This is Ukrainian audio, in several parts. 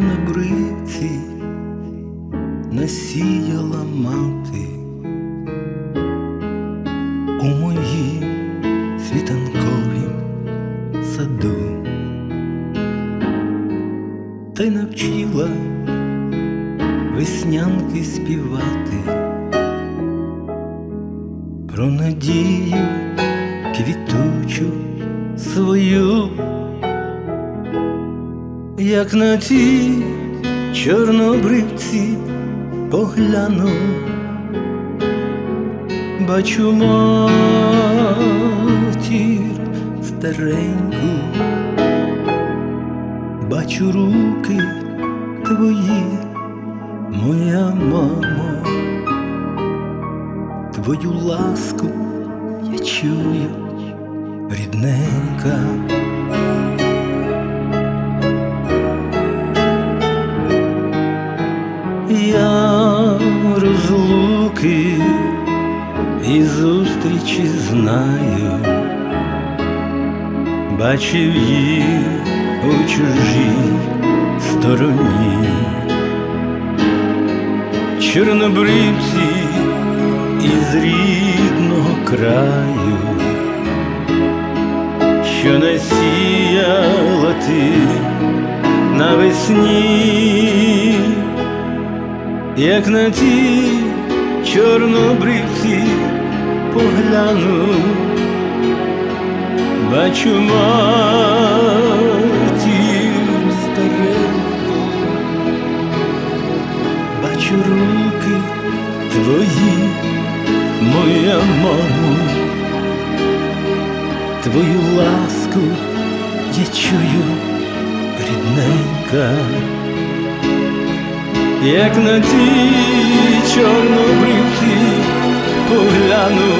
Чорнобривці насіяла мати у моїм світанковім саду, та й навчила веснянки співати. Про надію квітучу свою. Як на ті чорнобривці погляну, бачу матір стареньку, бачу руки твої, моя мамо, твою ласку я чую, рідненька. Я розлуки і зустрічі знаю, бачив їх у чужій стороні, чорнобривці із рідного краю, що насіяла ти навесні. Як на ті чорнобривці погляну, бачу матір стареньку, бачу руки твої, моя мамо, твою ласку я чую, рідненька. Як на ті чорнобривці погляну,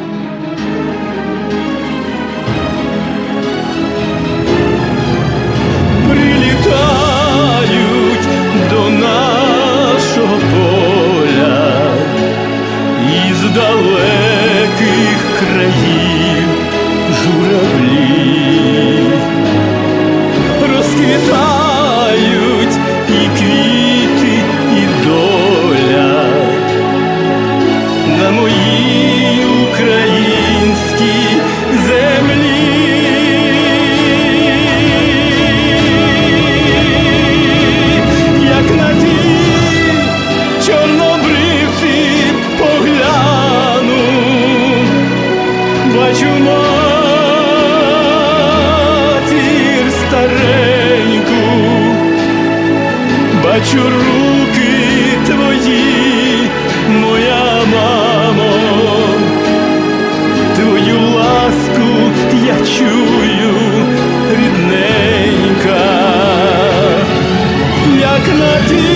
me traz. Бачу руки твої, моя мамо, твою ласку я чую, рідненька, як на ті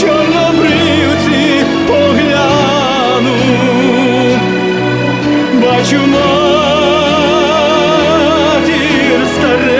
чорнобривці погляну, бачу матір стареньку,